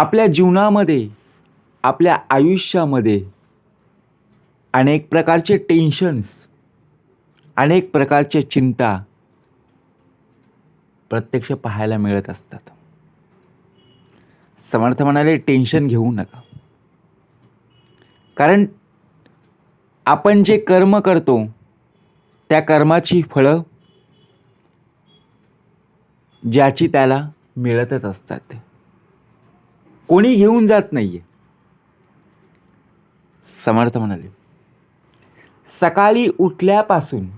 आपल्या जीवनामध्ये आपल्या आयुष्यामध्ये अनेक प्रकारचे टेन्शन्स अनेक प्रकारचे चिंता प्रत्यक्ष पाहायला मिळत असतात. समर्थ म्हणाले टेन्शन घेऊ नका. कारण आपण जे कर्म करतो त्या कर्माची फळं ज्याची त्याला मिळतच असतात. कोणी घेऊन जात नाहीये. समर्थ म्हणाले सकाळी उठल्यापासून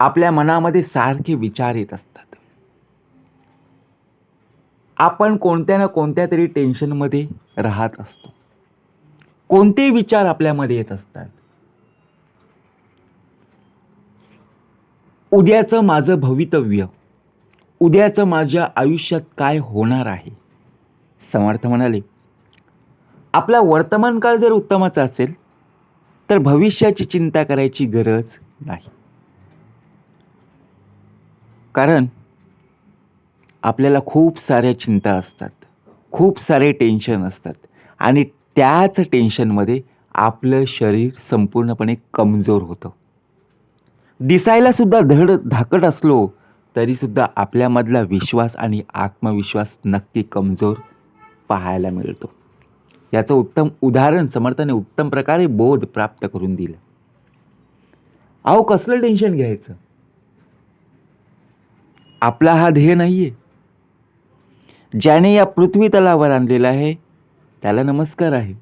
आपल्या मनामध्ये सारखे विचार येत असतात. आपण कोणत्या ना कोणत्या तरी टेन्शनमध्ये राहत असतो. कोणते विचार आपल्यामध्ये येत असतात. उद्याचं माझं भवितव्य उद्याचं माझ्या आयुष्यात काय होणार आहे? समर्थ म्हणाले आपला वर्तमान काळ जर उत्तमाचा असेल तर भविष्याची चिंता करायची गरज नाही. कारण आपल्याला खूप साऱ्या चिंता असतात खूप सारे टेन्शन असतात आणि त्याच टेन्शनमध्ये आपलं शरीर संपूर्णपणे कमजोर होतं. दिसायला सुद्धा धड धाकट असलो तरीसुद्धा आपल्यामधला विश्वास आणि आत्मविश्वास नक्की कमजोर पाहायला मिळतो. याचं उत्तम उदाहरण समर्थाने उत्तम प्रकारे बोध प्राप्त करून दिलं. अहो कसलं टेन्शन घ्यायचं? आपला हा ध्येय नाही आहे ज्याने या पृथ्वी तलावर आणलेला आहे त्याला नमस्कार आहे.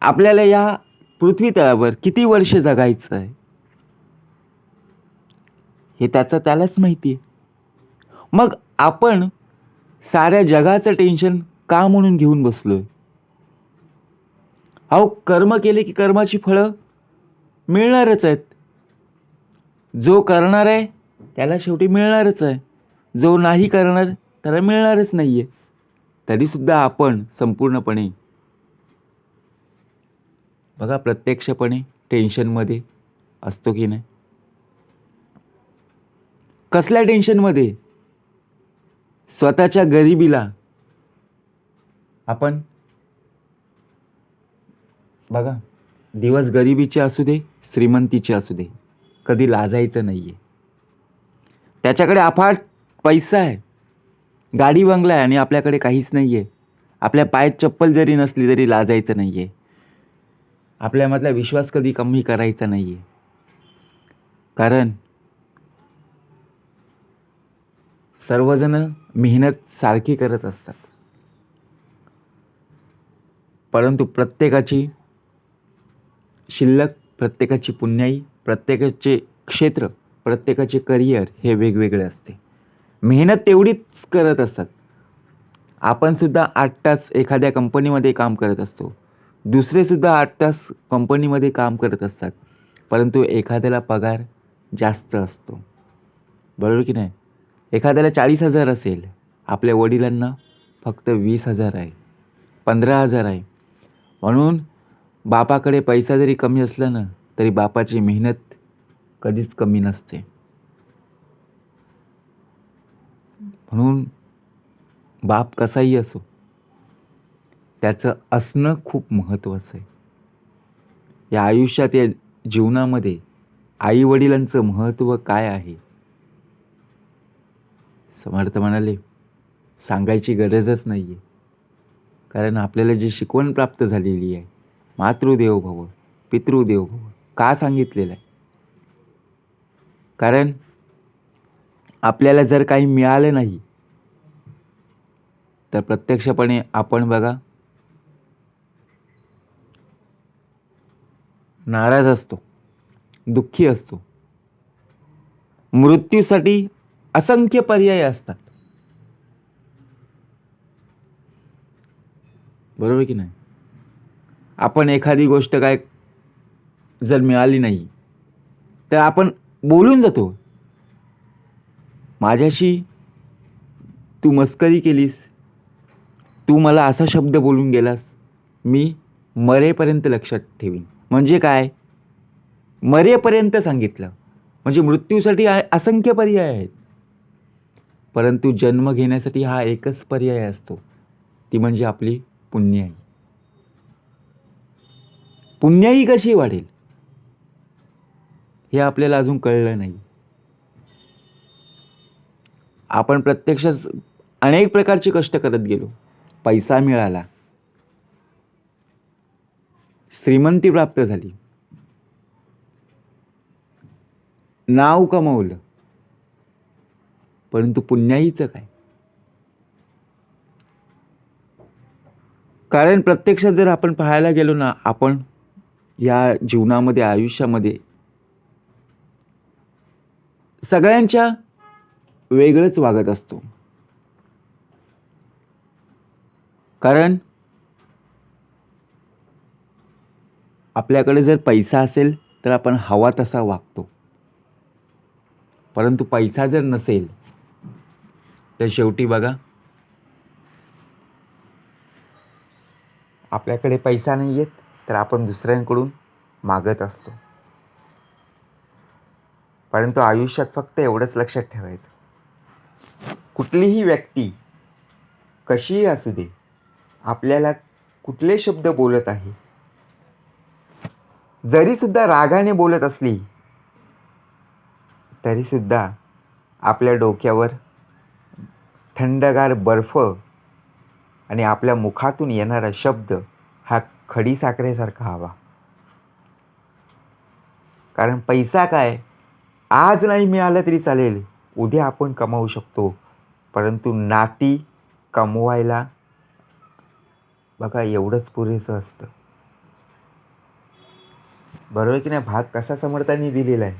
आपल्याला या पृथ्वी तळावर किती वर्ष जगायचं आहे? हे त्याचं त्यालाच माहिती आहे. मग आपण साऱ्या जगाचं टेन्शन का म्हणून घेऊन बसलो आहे अहो कर्म केले की कर्माची फळं मिळणारच आहेत. जो करणार आहे त्याला शेवटी मिळणारच आहे. जो नाही करणार त्याला मिळणारच नाही आहे तरीसुद्धा आपण संपूर्णपणे बघा प्रत्यक्षपणे टेन्शनमध्ये असतो की नाही? कसल्या टेन्शनमध्ये? स्वतःच्या गरिबीला. आपण बघा दिवस गरिबीचे असू दे श्रीमंतीचे असू दे कधी लाजायचं नाही आहे त्याच्याकडे अफाट पैसा आहे. गाडी बंगला आहे आणि आपल्याकडे काहीच नाही आहे आपल्या पायात चप्पल जरी नसली तरी लाजायचं नाही आहे आपल्यामधला विश्वास कधी कमी करायचा नाही आहे कारण सर्वजण मेहनत सारखी करत असतात. परंतु प्रत्येकाची शिल्लक प्रत्येकाची पुण्याई प्रत्येकाचे क्षेत्र प्रत्येकाचे करिअर हे वेगवेगळे असते. मेहनत तेवढीच करत असतात. आपणसुद्धा आठ तास एखाद्या कंपनीमध्ये काम करत असतो. दुसरेसुद्धा आठ तास कंपनीमध्ये काम करत असतात. परंतु एखाद्याला पगार जास्त असतो. बरोबर की नाही? एखाद्याला चाळीस हजार असेल आपल्या वडिलांना फक्त वीस हजार आहे पंधरा हजार आहे. म्हणून बापाकडे पैसा जरी कमी असला ना तरी बापाची मेहनत कधीच कमी नसते. म्हणून बाप कसाही असो त्याचं असणं खूप महत्त्वाचं आहे. या आयुष्यात या जीवनामध्ये आईवडिलांचं महत्त्व काय आहे? समर्थ म्हणाले सांगायची गरजच नाही आहे कारण आपल्याला जी शिकवण प्राप्त झालेली आहे मातृदेव भव पितृदेव भव का सांगितलेलं आहे? कारण आपल्याला जर काही मिळालं नाही तर प्रत्यक्षपणे आपण बघा नाराज असतो दुःखी असतो. मृत्यूसाठी असंख्य पर्याय असतात. बरोबर की नाही? आपण एखादी गोष्ट काय जर मिळाली नाही तर आपण बोलून जातो. माझ्याशी तू मस्करी केलीस तू मला असा शब्द बोलून गेलास मी मरेपर्यंत लक्षात ठेवीन. म्हणजे काय? मरेपर्यंत सांगितलं. म्हणजे मृत्यूसाठी असंख्य पर्याय आहेत. परंतु जन्म घेण्यासाठी हा एकच पर्याय असतो. ती म्हणजे आपली पुण्याई. पुण्याई कशी वाढेल? हे आपल्याला अजून कळलं नाही. आपण प्रत्यक्षच अनेक प्रकारचे कष्ट करत गेलो. पैसा मिळाला. श्रीमंती प्राप्त झाली. नाव कमवलं. परंतु पुण्याईचं काय? कारण प्रत्यक्षात जर आपण पाहायला गेलो ना आपण या जीवनामध्ये आयुष्यामध्ये सगळ्यांच्या वेगळंच वागत असतो. कारण आपल्याकडे जर पैसा असेल तर आपण हवा तसा वागतो. परंतु पैसा जर नसेल तर शेवटी बघा. आपल्याकडे पैसा नाही येत तर आपण दुसऱ्यांकडून मागत असतो. परंतु आयुष्यात फक्त एवढंच लक्षात ठेवायचं. कुठलीही व्यक्ती कशीही असू दे आपल्याला कुठले शब्द बोलत आहे जरीसुद्धा रागाने बोलत असली तरीसुद्धा आपल्या डोक्यावर थंडगार बर्फ आणि आपल्या मुखातून येणारा शब्द हा खडी साखरेसारखा हवा. कारण पैसा काय? आज नाही मिळालं तरी चालेल. उद्या आपण कमावू शकतो. परंतु नाती कमवायला बघा एवढंच पुरेसं असतं. बरोबर की नाही? भाग कसा समर्थांनी दिलेला आहे.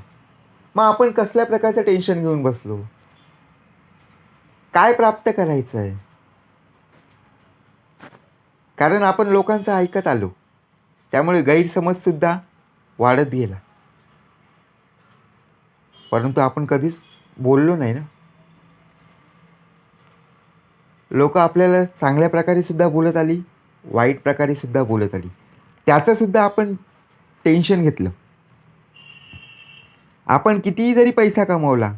मग आपण कसल्या प्रकारचं टेन्शन घेऊन बसलो? काय प्राप्त करायचं आहे कारण आपण लोकांचं ऐकत आलो. त्यामुळे गैरसमजसुद्धा वाढत गेला. परंतु आपण कधीच बोललो नाही ना? लोक आपल्याला चांगल्या प्रकारे सुद्धा बोलत आली वाईट प्रकारे सुद्धा बोलत आली. त्याचंसुद्धा आपण टेन्शन घेतलं. आपण कितीही जरी पैसा कमवला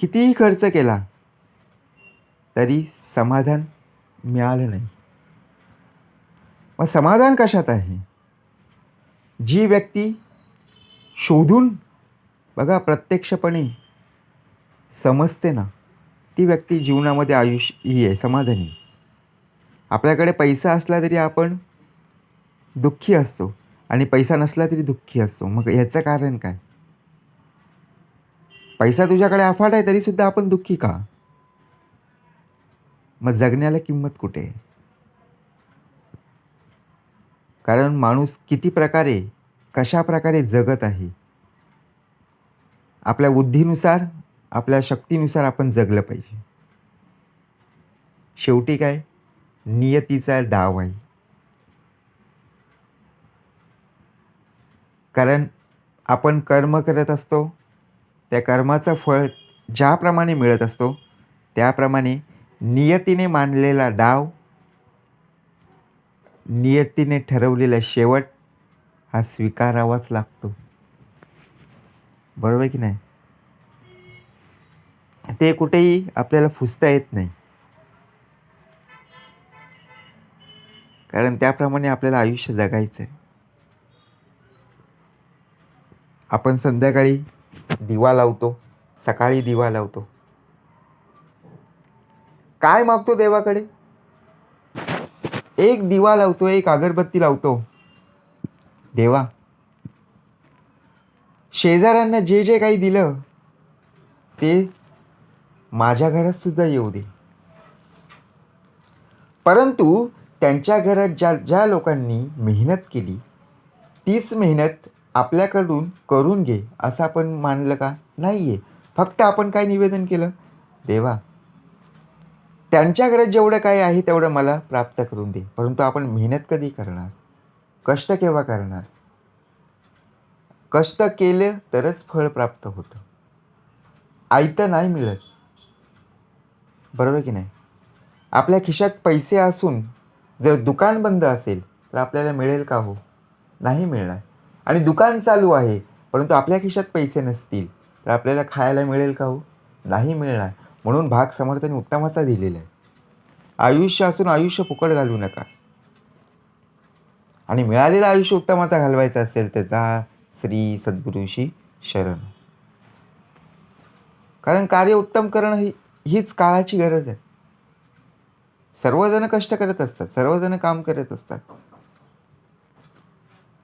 कितीही खर्च केला तरी समाधान मिळालं नाही. मग समाधान कशात आहे? जी व्यक्ती शोधून बघा प्रत्यक्षपणे समजते ना ती व्यक्ती जीवनामध्ये आयुष्य ही आहे समाधानी. आपल्याकडे पैसा असला तरी आपण दुःखी असतो आणि पैसा नसला तरी दुःखी असतो. मग याचं कारण काय? पैसा तुझ्याकडे अफाट आहे तरीसुद्धा आपण दुःखी का? मग जगण्याला किंमत कुठे? आहे कारण माणूस किती प्रकारे कशा प्रकारे जगत आहे? आपल्या बुद्धीनुसार आपल्या शक्तीनुसार आपण जगलं पाहिजे. शेवटी काय? नियतीचा डाव आहे. कारण आपण कर्म करत असतो त्या कर्माचं फळ ज्याप्रमाणे मिळत असतो त्याप्रमाणे नियतीने मांडलेला डाव नियतीने ठरवलेला शेवट हा स्वीकारावाच लागतो. बरोबर की नाही? ते कुठेही आपल्याला फुसता येत नाही. कारण त्याप्रमाणे आपल्याला आयुष्य जगायचं आहे आपण संध्याकाळी दिवा लावतो सकाळी दिवा लावतो. काय मागतो देवाकडे? एक दिवा लावतो एक अगरबत्ती लावतो. देवा शेजाऱ्यांना जे जे काही दिलं ते माझ्या घरात सुद्धा येऊ दे. परंतु त्यांच्या घरात ज्या ज्या लोकांनी मेहनत केली तीच मेहनत आपल्याकडून करून घे असं आपण मानलं का? नाही आहे फक्त आपण काय निवेदन केलं? देवा त्यांच्याकडे जेवढं काही आहे तेवढं मला प्राप्त करून दे. परंतु आपण मेहनत कधी करणार? कष्ट केव्हा करणार? कष्ट केले तरच फळ प्राप्त होतं. आयतं नाही मिळत. बरोबर की नाही? आपल्या खिशात पैसे असून जर दुकान बंद असेल तर आपल्याला मिळेल का हो? नाही मिळणार. आणि दुकान चालू आहे परंतु आपल्या खिशात पैसे नसतील. तर आपल्याला खायला मिळेल का हो? नाही मिळणार. म्हणून भाग समर्थाने उत्तमाचा दिलेला आहे. आयुष्य असून आयुष्य फुकट घालू नका. आणि मिळालेलं आयुष्य उत्तमाचा घालवायचं असेल तर जा श्री सद्गुरूशी शरण. कारण कार्य उत्तम करणं ही हीच काळाची गरज आहे. सर्वजण कष्ट करत असतात सर्वजण काम करत असतात.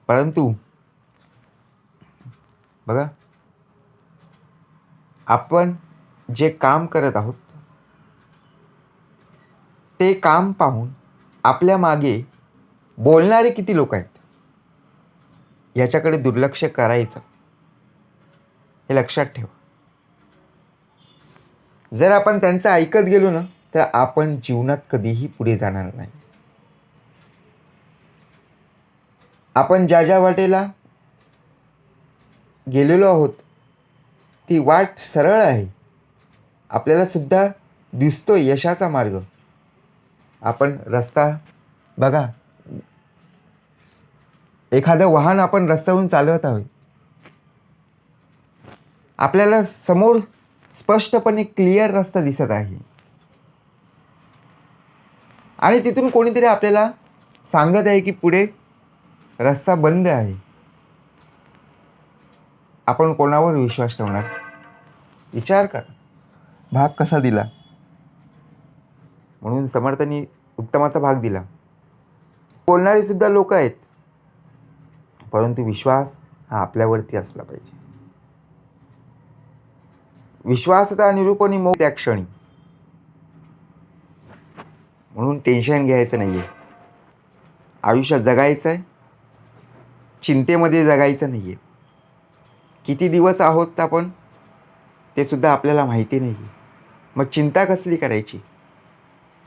परंतु बघा. आपण जे काम करत आहोत ते काम पाहून आपल्या मागे बोलणारे किती लोक आहेत याच्याकडे दुर्लक्ष करायचं. हे लक्षात ठेवा. जर आपण त्यांचं ऐकत गेलो ना तर आपण जीवनात कधीही पुढे जाणार नाही. आपण ज्या ज्या वाटेला गेलेलो आहोत. ती वाट सरळ आहे. आपल्याला सुद्धा दिसतो यशाचा मार्ग. आपण रस्ता बघा. एखादं वाहन आपण रस्त्यावरून चालवत आहोत. आपल्याला समोर स्पष्टपणे क्लिअर रस्ता दिसत आहे. आणि तिथून कोणीतरी आपल्याला सांगत आहे की पुढे रस्ता बंद आहे. आपण कोणावर विश्वास ठेवणार? विचार कर. भाग कसा दिला? म्हणून समर्थांनी उत्तमाचा भाग दिला. बोलणारे सुद्धा लोक आहेत. परंतु विश्वास हा आपल्यावरती असला पाहिजे. विश्वासता निरूपणी मोह त्या क्षणी. म्हणून टेन्शन घ्यायचं नाही आहे आयुष्यात जगायचं आहे चिंतेमध्ये जगायचं नाही आहे किती दिवस आहोत आपण? ते सुद्धा आपल्याला माहिती नाही. मग चिंता कसली करायची?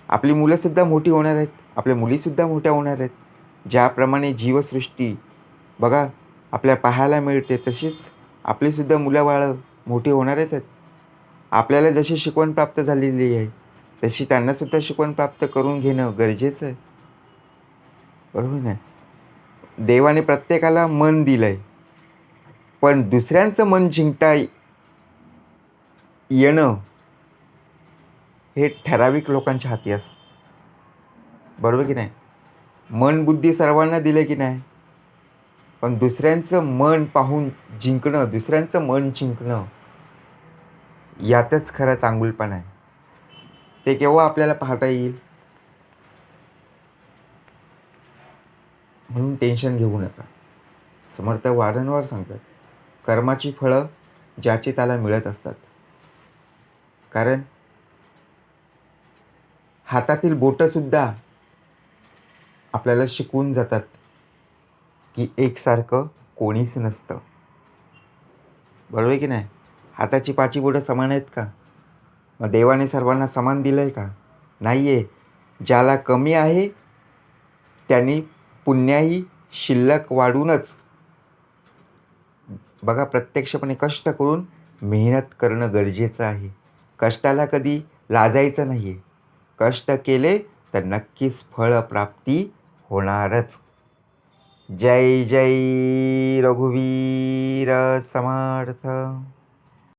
आपली मुलंसुद्धा मोठी होणार आहेत. आपल्या मुलीसुद्धा मोठ्या होणार आहेत. ज्याप्रमाणे जीवसृष्टी बघा आपल्या पाहायला मिळते तशीच आपलीसुद्धा मुलं बाळं मोठी होणारच आहेत. आपल्याला जशी शिकवण प्राप्त झालेली आहे तशी त्यांनासुद्धा शिकवण प्राप्त करून घेणं गरजेचं आहे. बरोबर नाही देवाने प्रत्येकाला मन दिलं आहे पण दुसऱ्यांचं मन जिंकता येणं हे ठराविक लोकांच्या हाती असतं बरोबर की नाही? मन बुद्धी सर्वांना दिलं की नाही? पण दुसऱ्यांचं मन पाहून जिंकणं दुसऱ्यांचं मन जिंकणं यातच खरं चांगुलपण आहे. ते केव्हा आपल्याला पाहता येईल? म्हणून टेन्शन घेऊ नका. समर्थ वारंवार सांगतात. कर्माची फळं ज्याची त्याला मिळत असतात. कारण हातातील बोटंसुद्धा आपल्याला शिकून जातात की एकसारखं कोणीच नसतं. बरोबर आहे की नाही? हाताची पाची बोटं समान आहेत का? मग देवाने सर्वांना समान दिलं आहे का? नाही आहे ज्याला कमी आहे त्यांनी पुण्याही शिल्लक वाढूनच बघा प्रत्यक्षपणे कष्ट करून मेहनत करणं गरजेचं आहे. कष्टाला कधी लाजायचं नाही आहे कष्ट केले तर नक्कीच फळप्राप्ती होणारच. जय जय रघुवीर समर्थ.